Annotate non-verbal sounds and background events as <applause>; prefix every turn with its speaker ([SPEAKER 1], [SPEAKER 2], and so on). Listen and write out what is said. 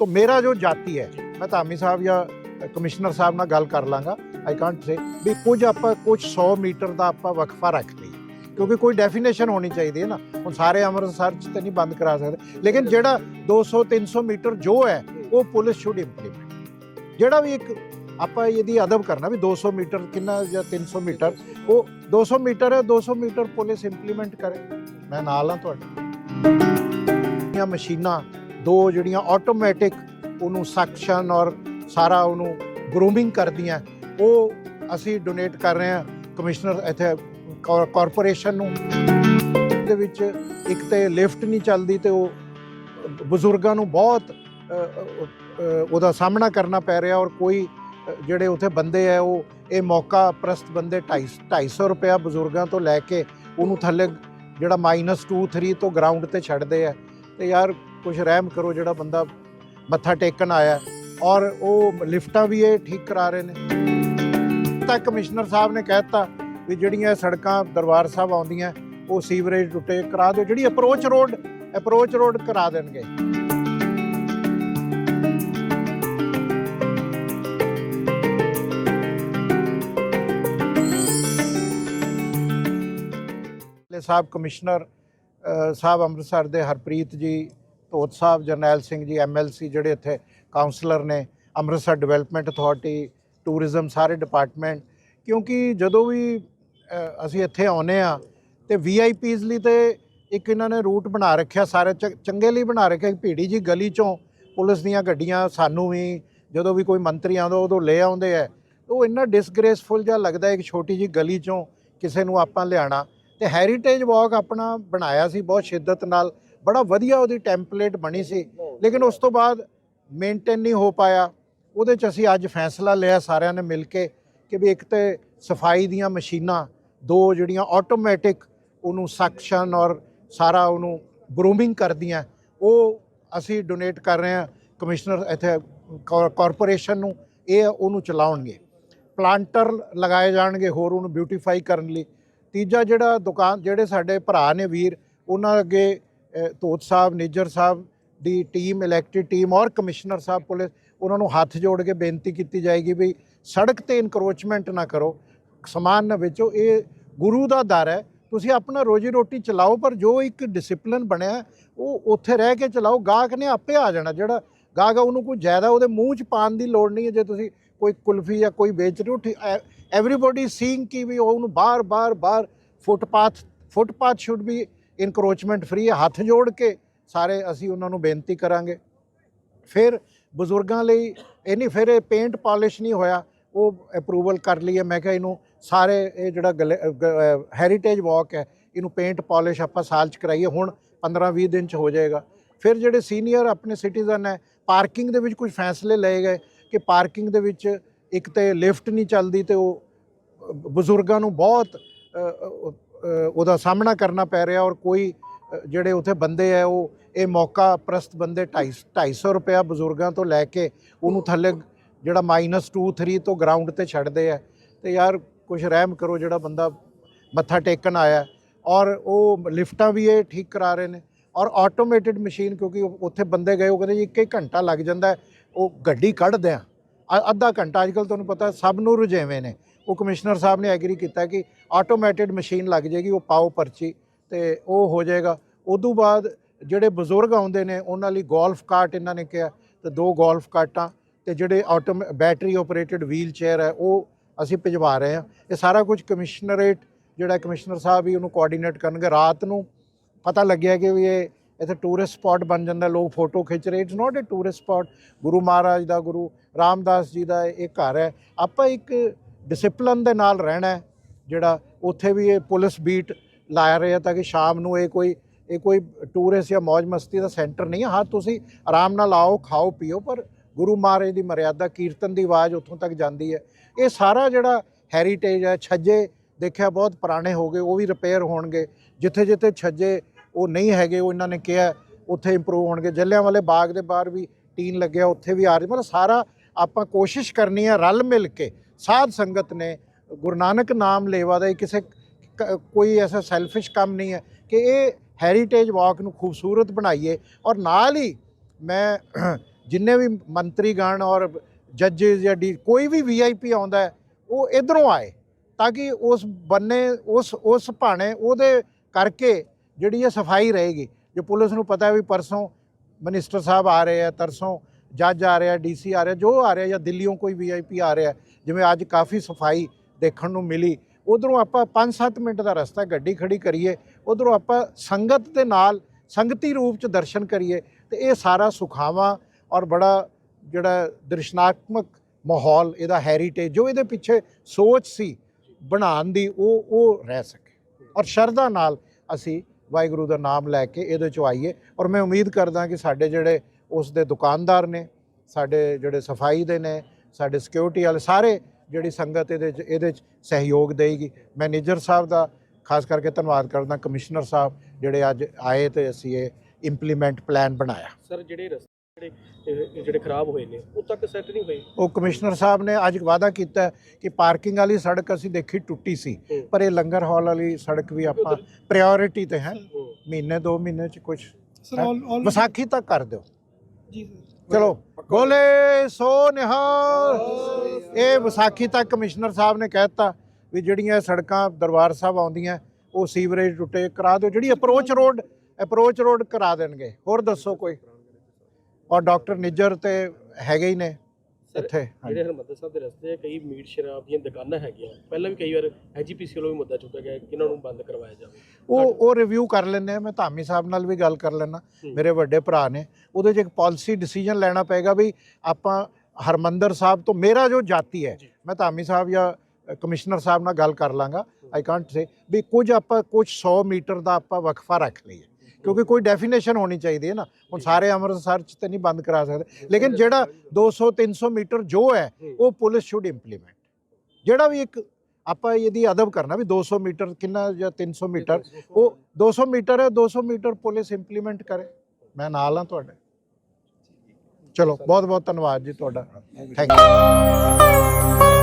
[SPEAKER 1] तो मेरा जो ਜਾਤੀ ਹੈ ਮੈਂ ਧਾਮੀ ਸਾਹਿਬ ਜਾਂ ਕਮਿਸ਼ਨਰ ਸਾਹਿਬ ਨਾਲ ਗੱਲ ਕਰ ਲਾਂਗਾ ਆਈ ਕਾਂਟ ਸੇ ਵੀ ਕੁਝ ਆਪਾਂ ਕੁਝ 100 ਮੀਟਰ ਦਾ ਆਪਾਂ ਵਕਫਾ ਰੱਖ ਲਈ ਕਿਉਂਕਿ ਕੋਈ ਡੈਫੀਨੇਸ਼ਨ ਹੋਣੀ ਚਾਹੀਦੀ ਹੈ ਨਾ ਹੁਣ ਸਾਰੇ ਅੰਮ੍ਰਿਤਸਰ ਚ ਤੇ ਨਹੀਂ ਬੰਦ ਕਰਾ ਸਕਦੇ ਲੇਕਿਨ ਜਿਹੜਾ 200 300 ਮੀਟਰ ਜੋ ਹੈ ਉਹ ਪੁਲਿਸ ਸ਼ੁੱਡ ਇੰਪਲੀਮੈਂਟ ਜਿਹੜਾ ਵੀ ਇੱਕ ਆਪਾਂ ਇਹਦੀ ਅਦਬ ਕਰਨਾ ਵੀ 200 ਮੀਟਰ ਕਿੰਨਾ ਜਾਂ 300 ਮੀਟਰ ਉਹ 200 ਮੀਟਰ ਹੈ 200 ਮੀਟਰ ਪੁਲਿਸ ਇੰਪਲੀਮੈਂਟ ਕਰੇ ਮੈਂ ਨਾਲ ਹਾਂ ਤੁਹਾਡੇ ਜਿਹੜੀਆਂ ਮਸ਼ੀਨਾਂ ਦੋ ਜਿਹੜੀਆਂ ਆਟੋਮੈਟਿਕ ਉਹਨੂੰ ਸਕਸ਼ਨ ਔਰ ਸਾਰਾ ਉਹਨੂੰ ਗਰੂਮਿੰਗ ਕਰਦੀਆਂ। ਉਹ ਅਸੀਂ ਡੋਨੇਟ ਕਰ ਰਹੇ ਹਾਂ ਕਮਿਸ਼ਨਰ ਇੱਥੇ ਕਾਰਪੋਰੇਸ਼ਨ ਨੂੰ। ਦੇ ਵਿੱਚ ਇੱਕ ਤੇ ਲਿਫਟ ਨਹੀਂ ਚੱਲਦੀ ਤੇ ਉਹ ਬਜ਼ੁਰਗਾਂ ਨੂੰ ਬਹੁਤ ਉਹਦਾ ਸਾਹਮਣਾ ਕਰਨਾ ਪੈ ਰਿਹਾ ਔਰ ਕੋਈ ਜਿਹੜੇ ਉੱਥੇ ਬੰਦੇ ਆ ਉਹ, ਇਹ ਮੌਕਾ ਪ੍ਰਸਤ ਬੰਦੇ 250 250 ਰੁਪਇਆ ਬਜ਼ੁਰਗਾਂ ਤੋਂ ਲੈ ਕੇ ਉਹਨੂੰ ਥੱਲੇ ਜਿਹੜਾ ਮਾਈਨਸ 2 3 ਤੋਂ ਗਰਾਊਂਡ ਤੇ ਛੱਡਦੇ ਆ। ਤੇ ਯਾਰ ਕੁਝ ਰਹਿਮ ਕਰੋ, ਜਿਹੜਾ ਬੰਦਾ ਮੱਥਾ ਟੇਕਣ ਆਇਆ ਔਰ ਉਹ ਲਿਫਟਾਂ ਵੀ ਇਹ ਠੀਕ ਕਰਾ ਰਹੇ ਨੇ। ਤਾਂ ਕਮਿਸ਼ਨਰ ਸਾਹਿਬ ਨੇ ਕਹਿਤਾ ਵੀ ਜਿਹੜੀਆਂ ਸੜਕਾਂ ਦਰਬਾਰ ਸਾਹਿਬ ਆਉਂਦੀਆਂ, ਉਹ ਸੀਵਰੇਜ ਟੁੱਟੇ, ਕਰਾ ਦਿਓ। ਜਿਹੜੀ ਅਪਰੋਚ ਰੋਡ ਅਪਰੋਚ ਰੋਡ ਕਰਾ ਦੇਣਗੇ। ਸਾਹਿਬ ਕਮਿਸ਼ਨਰ ਸਾਹਿਬ ਅੰਮ੍ਰਿਤਸਰ ਦੇ ਹਰਪ੍ਰੀਤ ਜੀ ਧੋਤ ਸਾਹਿਬ, ਜਰਨੈਲ ਸਿੰਘ ਜੀ ਐਮਐਲਸੀ ਜਿਹੜੇ ਇੱਥੇ ਕਾਉਂਸਲਰ ਨੇ, ਅੰਮ੍ਰਿਤਸਰ ਡਿਵੈਲਪਮੈਂਟ ਅਥਾਰਟੀ ਟੂਰਿਜ਼ਮ ਸਾਰੇ ਡਿਪਾਰਟਮੈਂਟ ਕਿਉਂਕਿ ਜਦੋਂ ਵੀ ਅਸੀਂ ਇੱਥੇ ਆਉਨੇ ਆ ਤੇ ਵੀਆਈਪੀਜ਼ ਲਈ ਤੇ ਇੱਕ ਇਹਨਾਂ ਨੇ ਰੂਟ ਬਣਾ ਰੱਖਿਆ, ਸਾਰੇ ਚ- ਚੰਗੇ ਲਈ ਬਣਾ ਰੱਖਿਆ ਕਿ ਭੀੜੀ ਜੀ ਗਲੀ ਚੋਂ ਪੁਲਿਸ ਦੀਆਂ ਗੱਡੀਆਂ ਸਾਨੂੰ ਵੀ, ਜਦੋਂ ਵੀ ਕੋਈ ਮੰਤਰੀ ਆਉਂਦਾ, ਉਦੋਂ ਲੈ ਆਉਂਦੇ ਆ। ਉਹ ਇੰਨਾ ਡਿਸਗ੍ਰੇਸਫੁਲ ਜਿਹਾ ਲੱਗਦਾ ਇੱਕ ਛੋਟੀ ਜੀ ਗਲੀ ਚੋਂ ਕਿਸੇ ਨੂੰ ਆਪਾਂ ਲਿਆਣਾ ਤੇ ਹੈਰੀਟੇਜ ਵਾਕ ਆਪਣਾ ਬਣਾਇਆ ਸੀ, ਬਹੁਤ ਸ਼ਿੱਦਤ ਨਾਲ ਬੜਾ ਵਧੀਆ ਉਹਦੀ ਟੈਂਪਲੇਟ ਬਣੀ ਸੀ। ਲੇਕਿਨ ਉਸ ਤੋਂ ਬਾਅਦ ਮੇਨਟੇਨ ਨਹੀਂ ਹੋ ਪਾਇਆ। ਉਹਦੇ ਚ ਅਸੀਂ ਅੱਜ ਫੈਸਲਾ ਲਿਆ ਸਾਰਿਆਂ ਨੇ ਮਿਲ ਕੇ ਕਿ ਵੀ ਇੱਕ ਤੇ ਸਫ਼ਾਈ ਦੀਆਂ ਮਸ਼ੀਨਾਂ, ਦੋ ਜਿਹੜੀਆਂ ਆਟੋਮੈਟਿਕ ਉਹਨੂੰ ਸਕਸ਼ਨ ਔਰ ਸਾਰਾ ਉਹਨੂੰ ਗਰੂਮਿੰਗ ਕਰਦੀਆਂ, ਉਹ ਅਸੀਂ ਡੋਨੇਟ ਕਰ ਰਹੇ ਹਾਂ। ਕਮਿਸ਼ਨਰ ਇੱਥੇ ਕਾਰਪੋਰੇਸ਼ਨ ਨੂੰ ਇਹ ਉਹਨੂੰ ਚਲਾਉਣਗੇ। ਪਲਾਂਟਰ ਲਗਾਏ ਜਾਣਗੇ ਹੋਰ ਉਹਨੂੰ ਬਿਊਟੀਫਾਈ ਕਰਨ ਲਈ। ਤੀਜਾ ਜਿਹੜਾ ਦੁਕਾਨ, ਜਿਹੜੇ ਸਾਡੇ ਭਰਾ ਨੇ ਵੀਰ, ਉਹਨਾਂ ਅੱਗੇ ਅ, ਸਾਹਿਬ ਨਿੱਜਰ ਸਾਹਿਬ ਦੀ ਟੀਮ ਇਲੈਕਟਿਡ ਟੀਮ ਔਰ ਕਮਿਸ਼ਨਰ ਸਾਹਿਬ ਪੁਲਿਸ ਉਹਨਾਂ ਨੂੰ ਹੱਥ ਜੋੜ ਕੇ ਬੇਨਤੀ ਕੀਤੀ ਜਾਏਗੀ ਵੀ ਸੜਕ ਤੇ ਇਨਕਰੋਚਮੈਂਟ ਨਾ ਕਰੋ। ਸਮਾਨ ਨਾ ਵੇਚੋ। ਇਹ ਗੁਰੂ ਦਾ ਦਰ ਹੈ। ਤੁਸੀਂ ਆਪਣਾ ਰੋਜੀ ਰੋਟੀ ਚਲਾਓ ਪਰ ਜੋ ਇੱਕ ਡਿਸਪਲਿਨ ਬਣਿਆ ਉਹ ਉੱਥੇ ਰਹਿ ਕੇ ਚਲਾਓ। ਗਾਹਕ ਨੇ ਆਪੇ ਆ ਜਾਣਾ। ਜਿਹੜਾ ਗਾਹਕ ਉਹਨੂੰ ਕੋਈ ਜ਼ਿਆਦਾ ਉਹਦੇ ਮੂੰਹ 'ਚ ਪਾਣ ਦੀ ਲੋੜ ਨਹੀਂ ਹੈ। ਜੇ ਤੁਸੀਂ ਕੋਈ ਕੁਲਫੀ ਜਾਂ ਕੋਈ ਵੇਚ ਰਹੇ ਹੋ ਐਵਰੀਬਾਡੀ ਸੀਇੰਗ ਕਿ ਵੀ ਉਹਨੂੰ ਬਾਰ ਬਾਰ ਬਾਰ footpath footpath should be encroachment free ਹੱਥ ਜੋੜ ਕੇ ਸਾਰੇ ਅਸੀਂ ਉਹਨਾਂ ਨੂੰ ਬੇਨਤੀ ਕਰਾਂਗੇ। ਫਿਰ ਬਜ਼ੁਰਗਾਂ ਲਈ ਇਹ ਨਹੀਂ, ਫਿਰ ਇਹ ਪੇਂਟ ਪਾਲਿਸ਼ ਨਹੀਂ ਹੋਇਆ, ਉਹ ਅਪਰੂਵਲ ਕਰ ਲਈ ਹੈ ਮੈਂ ਕਿਹਾ ਇਹਨੂੰ ਸਾਰੇ ਇਹ ਜਿਹੜਾ ਹੈਰੀਟੇਜ ਵਾਕ ਹੈ, ਇਹਨੂੰ ਪੇਂਟ ਪਾਲਿਸ਼ ਆਪਾਂ ਸਾਲ ਚ ਕਰਾਈਏ, ਹੁਣ 15-20 ਦਿਨ ਚ ਹੋ ਜਾਏਗਾ। ਫਿਰ ਜਿਹੜੇ ਸੀਨੀਅਰ ਆਪਣੇ ਸਿਟੀਜ਼ਨ ਹੈ ਪਾਰਕਿੰਗ ਦੇ ਵਿੱਚ ਕੁਝ ਫੈਸਲੇ ਲਏ ਗਏ ਕਿ ਪਾਰਕਿੰਗ ਦੇ ਵਿੱਚ ਇੱਕ ਤੇ ਲਿਫਟ ਨਹੀਂ ਚੱਲਦੀ ਤੇ ਉਹ ਬਜ਼ੁਰਗਾਂ ਨੂੰ ਬਹੁਤ ਉਹਦਾ ਸਾਹਮਣਾ ਕਰਨਾ ਪੈ ਰਿਹਾ ਔਰ ਕੋਈ ਜਿਹੜੇ ਉੱਥੇ ਬੰਦੇ ਆ, ਉਹ ਇਹ ਮੌਕਾ ਪ੍ਰਸਤ ਬੰਦੇ 250 250 ਰੁਪਇਆ ਬਜ਼ੁਰਗਾਂ ਤੋਂ ਲੈ ਕੇ ਉਹਨੂੰ ਥੱਲੇ ਜਿਹੜਾ ਮਾਈਨਸ 2 3 ਤੋਂ ਗਰਾਊਂਡ ਤੇ ਛੱਡਦੇ ਆ। ਤੇ ਯਾਰ ਕੁਝ ਰਹਿਮ ਕਰੋ, ਜਿਹੜਾ ਬੰਦਾ ਮੱਥਾ ਟੇਕਣ ਆਇਆ। ਔਰ ਉਹ ਲਿਫਟਾਂ ਵੀ ਇਹ ਠੀਕ ਕਰਾ ਰਹੇ ਨੇ। ਔਰ ਆਟੋਮੇਟਿਡ ਮਸ਼ੀਨ ਕਿਉਂਕਿ ਉੱਥੇ ਬੰਦੇ ਗਏ, ਉਹ ਕਹਿੰਦੇ ਜੀ ਇੱਕ ਇੱਕ ਘੰਟਾ ਲੱਗ ਜਾਂਦਾ ਉਹ ਗੱਡੀ ਕੱਢਦੇ ਆ। ਅ- ਅੱਧਾ ਘੰਟਾ ਅੱਜਕੱਲ ਤੁਹਾਨੂੰ ਪਤਾ ਸਭ ਨੂੰ ਰੁਝੇਵੇਂ ਨੇ। ਉਹ ਕਮਿਸ਼ਨਰ ਸਾਹਿਬ ਨੇ ਐਗਰੀ ਕੀਤਾ ਕਿ ਆਟੋਮੈਟਿਡ ਮਸ਼ੀਨ ਲੱਗ ਜਾਏਗੀ, ਉਹ ਪਾਓ ਪਰਚੀ ਤੇ ਉਹ ਹੋ ਜਾਏਗਾ। ਉਦੋਂ ਬਾਅਦ ਜਿਹੜੇ ਬਜ਼ੁਰਗ ਆਉਂਦੇ ਨੇ, ਉਹਨਾਂ ਲਈ ਗੋਲਫ ਕਾਰਟ ਇਹਨਾਂ ਨੇ ਕਿਹਾ, ਤੇ ਦੋ ਗੋਲਫ ਕਾਰਟਾਂ ਤੇ ਜਿਹੜੇ auto battery operated wheelchair ਹੈ, ਉਹ ਅਸੀਂ ਭਿਜਵਾ ਰਹੇ ਹਾਂ। ਇਹ ਸਾਰਾ ਕੁਝ ਕਮਿਸ਼ਨਰੇਟ, ਜਿਹੜਾ ਕਮਿਸ਼ਨਰ ਸਾਹਿਬ ਵੀ ਉਹਨੂੰ ਕੋਆਰਡੀਨੇਟ ਕਰਨਗੇ। ਰਾਤ ਨੂੰ ਪਤਾ ਲੱਗਿਆ ਕਿ ਵੀ ਇਹ ਇੱਥੇ ਟੂਰਿਸਟ ਸਪੌਟ ਬਣ ਜਾਂਦਾ, ਲੋਕ ਫੋਟੋ ਖਿੱਚ ਰਹੇ। It's not a tourist spot Guru Maharaj ਦਾ, ਗੁਰੂ ਰਾਮਦਾਸ ਜੀ ਦਾ ਇਹ ਘਰ ਹੈ। ਆਪਾਂ ਇੱਕ ਡਿਸਪਲਨ ਦੇ ਨਾਲ ਰਹਿਣਾ ਜਿਹੜਾ ਉੱਥੇ ਵੀ ਇਹ ਪੁਲਿਸ ਬੀਟ ਲਾ ਰਹੇ ਆ ਤਾਂ ਕਿ ਸ਼ਾਮ ਨੂੰ ਇਹ ਕੋਈ ਇਹ ਕੋਈ ਟੂਰਿਸਟ ਜਾਂ ਮौज ਮਸਤੀ ਦਾ ਸੈਂਟਰ ਨਹੀਂ ਹੈ ਹਾਂ, ਤੁਸੀਂ ਆਰਾਮ ਨਾਲ ਆਓ, ਖਾਓ, ਪੀਓ, ਪਰ ਗੁਰੂ ਮਹਾਰਾਜ ਦੀ ਮਰਿਆਦਾ, ਕੀਰਤਨ ਦੀ ਆਵਾਜ਼ ਉੱਥੋਂ ਤੱਕ ਜਾਂਦੀ ਹੈ। ਇਹ ਸਾਰਾ ਜਿਹੜਾ ਹੈਰੀਟੇਜ ਹੈ, ਛੱਜੇ ਦੇਖਿਆ ਬਹੁਤ ਪੁਰਾਣੇ ਹੋ ਗਏ, ਉਹ ਵੀ ਰਿਪੇਅਰ ਹੋਣਗੇ। ਜਿੱਥੇ ਜਿੱਥੇ ਛੱਜੇ ਉਹ ਨਹੀਂ ਹੈਗੇ, ਉਹ ਇਹਨਾਂ ਨੇ ਕਿਹਾ, ਉੱਥੇ ਇੰਪਰੂਵ ਹੋਣਗੇ। ਜੱਲਿਆਂ ਵਾਲੇ ਬਾਗ ਦੇ ਬਾਹਰ ਵੀ ਟੀਨ ਲੱਗਿਆ, ਉੱਥੇ ਵੀ ਆ ਰਹੀ। ਮਤਲਬ ਸਾਰਾ ਆਪਾਂ ਕੋਸ਼ਿਸ਼ ਕਰਨੀ ਹੈ ਰਲ ਮਿਲ ਕੇ ਸਾਧ ਸੰਗਤ ਨੇ ਗੁਰੂ ਨਾਨਕ ਨਾਮ ਲੇਵਾ ਦਾ ਕਿਸੇ ਕ- ਕੋਈ ਐਸਾ ਸੈਲਫਿਸ਼ ਕੰਮ ਨਹੀਂ ਹੈ ਕਿ ਇਹ ਹੈਰੀਟੇਜ ਵਾਕ ਨੂੰ ਖੂਬਸੂਰਤ ਬਣਾਈਏ ਔਰ ਨਾਲ ਹੀ ਮੈਂ <clears throat> ਜਿੰਨੇ ਵੀ ਮੰਤਰੀਗਣ ਔਰ ਜੱਜਸ ਜਾਂ ਡੀ, ਕੋਈ ਵੀ ਵੀਆਈਪੀ ਆਉਂਦਾ ਹੈ, ਉਹ ਇਧਰੋਂ ਆਏ ਤਾਂ ਕਿ ਉਸ ਬੰਨੇ, ਉਸ ਉਸ ਭਾਣੇ ਉਹਦੇ ਕਰਕੇ ਜਿਹੜੀ ਇਹ ਸਫ਼ਾਈ ਰਹੇਗੀ। ਜੇ ਪੁਲਿਸ ਨੂੰ ਪਤਾ ਵੀ ਪਰਸੋਂ ਮਿਨਿਸਟਰ ਸਾਹਿਬ ਆ ਰਹੇ ਆ, ਤਰਸੋਂ ਜੱਜ ਆ ਰਿਹਾ ਡੀਸੀ ਆ ਰਿਹਾ, ਜੋ ਆ ਰਿਹਾ ਜਾਂ ਦਿੱਲੀੋਂ ਕੋਈ ਵੀਆਈਪੀ ਆ ਰਿਹਾ, ਜਿਵੇਂ ਅੱਜ ਕਾਫੀ ਸਫ਼ਾਈ ਦੇਖਣ ਨੂੰ ਮਿਲੀ, ਉਧਰੋਂ ਆਪਾਂ 5-7 ਮਿੰਟ ਦਾ ਰਸਤਾ ਗੱਡੀ ਖੜੀ ਕਰੀਏ, ਉਧਰੋਂ ਆਪਾਂ ਸੰਗਤ ਦੇ ਨਾਲ ਸੰਗਤੀ ਰੂਪ ਚ ਦਰਸ਼ਨ ਕਰੀਏ, ਤੇ ਇਹ ਸਾਰਾ ਸੁਖਾਵਾਂ ਔਰ ਬੜਾ ਜਿਹੜਾ ਦ੍ਰਿਸ਼ਨਾਤਮਕ ਮਾਹੌਲ ਇਹਦਾ ਹੈਰੀਟੇਜ ਜੋ ਇਹਦੇ ਪਿੱਛੇ ਸੋਚ ਸੀ ਬਣਾਉਣ ਦੀ, ਉਹ ਉਹ ਰਹਿ ਸਕੇ। ਔਰ ਸ਼ਰਧਾ ਨਾਲ ਅਸੀਂ ਵਾਹਿਗੁਰੂ ਦਾ ਨਾਮ ਲੈ ਕੇ ਇਹਦੇ ਚੋਂ ਆਈਏ, ਔਰ ਮੈਂ ਉਮੀਦ ਕਰਦਾ ਕਿ ਸਾਡੇ ਜਿਹੜੇ ਉਸ ਦੇ ਦੁਕਾਨਦਾਰ ਨੇ ਸਾਡੇ ਜਿਹੜੇ ਸਫ਼ਾਈ ਦੇ ਨੇ ਸਾਡੇ ਸਿਕਿਉਰਿਟੀ ਵਾਲੇ ਸਾਰੇ ਜਿਹੜੀ ਸੰਗਤ ਇਹਦੇ ਚ ਇਹਦੇ ਚ ਸਹਿਯੋਗ ਦੇਗੀ ਮੈਨੇਜਰ ਸਾਹਿਬ ਦਾ ਖਾਸ ਕਰਕੇ ਧੰਨਵਾਦ ਕਰਦਾ ਕਮਿਸ਼ਨਰ ਸਾਹਿਬ ਜਿਹੜੇ ਅੱਜ ਆਏ ਤੇ ਅਸੀਂ ਇਹ ਇੰਪਲੀਮੈਂਟ ਪਲਾਨ ਬਣਾਇਆ।
[SPEAKER 2] ਸਰ ਜਿਹੜੇ ਰਸਤੇ ਜਿਹੜੇ ਖਰਾਬ ਹੋਏ ਨੇ ਉਹ ਤੱਕ ਸੈੱਟ ਨਹੀਂ ਹੋਏ?
[SPEAKER 1] ਉਹ ਕਮਿਸ਼ਨਰ ਸਾਹਿਬ ਨੇ ਅੱਜ ਵਾਅਦਾ ਕੀਤਾ ਕਿ ਪਾਰਕਿੰਗ ਵਾਲੀ ਸੜਕ ਅਸੀਂ ਦੇਖੀ ਟੁੱਟੀ ਸੀ। ਪਰ ਇਹ ਲੰਗਰ ਹਾਲ ਵਾਲੀ ਸੜਕ ਵੀ ਆਪਾਂ ਪ੍ਰਾਇੋਰਟੀ ਤੇ ਹੈ। ਮਹੀਨੇ ਦੋ ਮਹੀਨੇ ਚ ਕੁਝ ਵਿਸਾਖੀ ਤੱਕ ਕਰ ਦਿਓ।
[SPEAKER 3] ਜੀ।
[SPEAKER 1] ਚਲੋ ਬੋਲੇ ਸੋ ਨਿਹਾਲ। ਇਹ ਵਿਸਾਖੀ ਤੱਕ ਕਮਿਸ਼ਨਰ ਸਾਹਿਬ ਨੇ ਕਹਿਤਾ ਵੀ ਜਿਹੜੀਆਂ ਸੜਕਾਂ ਦਰਬਾਰ ਸਾਹਿਬ ਆਉਂਦੀਆਂ ਉਹ ਸੀਵਰੇਜ ਟੁੱਟੇ ਕਰਾ ਦਿਓ। ਜਿਹੜੀ ਅਪਰੋਚ ਰੋਡ ਅਪਰੋਚ ਰੋਡ ਕਰਾ ਦੇਣਗੇ। ਹੋਰ ਦੱਸੋ ਕੋਈ? ਔਰ ਡਾਕਟਰ ਨਿੱਜਰ ਤੇ ਹੈਗੇ ਹੀ ਨੇ ਇੱਥੇ।
[SPEAKER 2] ਜਿਹੜੇ ਹਰਮੰਦਰ ਸਾਹਿਬ ਦੇ ਰਸਤੇ ਕਈ ਮੀਟ ਸ਼ਰਾਬ ਦੀਆਂ ਦੁਕਾਨਾਂ ਹੈਗੀਆਂ। ਪਹਿਲਾਂ ਵੀ ਕਈ ਵਾਰ ਐਜੀਪੀਸੀ ਵੱਲੋਂ ਵੀ ਮੁੱਦਾ ਚੁੱਕਿਆ ਗਿਆ ਕਿ ਇਹਨਾਂ ਨੂੰ ਬੰਦ ਕਰਵਾਇਆ ਜਾਵੇ।
[SPEAKER 1] ਉਹ ਉਹ ਰਿਵਿਊ ਕਰ ਲੈਂਦੇ ਆ। ਮੈਂ ਧਾਮੀ ਸਾਹਿਬ ਨਾਲ ਵੀ ਗੱਲ ਕਰ ਲੈਣਾ। ਮੇਰੇ ਵੱਡੇ ਭਰਾ ਨੇ। ਉਹਦੇ 'ਚ ਇੱਕ ਪਾਲਿਸੀ ਡਿਸੀਜਨ ਲੈਣਾ ਪਏਗਾ ਵੀ ਆਪਾਂ ਹਰਮੰਦਰ ਸਾਹਿਬ ਤੋਂ ਮੇਰਾ ਜੋ ਜਾਤੀ ਹੈ। ਮੈਂ ਧਾਮੀ ਸਾਹਿਬ ਜਾਂ ਕਮਿਸ਼ਨਰ ਸਾਹਿਬ ਨਾਲ ਗੱਲ ਕਰ ਲਾਂਗਾ। ਆਈ ਕਾਂਟ ਸੇ ਵੀ ਕੁਝ ਆਪਾਂ ਕੁਝ 100 ਮੀਟਰ ਦਾ ਆਪਾਂ ਵਕਫਾ ਰੱਖ ਲਈਏ। ਕਿਉਂਕਿ ਕੋਈ ਡੈਫੀਨੇਸ਼ਨ ਹੋਣੀ ਚਾਹੀਦੀ ਹੈ ਨਾ। ਹੁਣ ਸਾਰੇ ਅੰਮ੍ਰਿਤਸਰ ਚ ਤੇ ਨਹੀਂ ਬੰਦ ਕਰਾ ਸਕਦੇ। ਲੇਕਿਨ ਜਿਹੜਾ 200 300 ਮੀਟਰ ਜੋ ਹੈ
[SPEAKER 2] ਹੂੰ।
[SPEAKER 1] ਉਹ ਪੁਲਿਸ ਸ਼ੁੱਡ ਇੰਪਲੀਮੈਂਟ ਜਿਹੜਾ ਵੀ ਇੱਕ ਆਪਾਂ ਇਹਦੀ ਅਦਬ ਕਰਨਾ ਵੀ 200 ਮੀਟਰ ਕਿੰਨਾ ਜਾਂ 300 ਮੀਟਰ ਉਹ 200 ਮੀਟਰ ਹੈ 200 ਮੀਟਰ ਪੁਲਿਸ ਇੰਪਲੀਮੈਂਟ ਕਰੇ। ਮੈਂ ਨਾਲ ਹਾਂ ਤੁਹਾਡੇ। ਚਲੋ ਬਹੁਤ ਬਹੁਤ ਧੰਨਵਾਦ ਜੀ ਤੁਹਾਡਾ। Thank you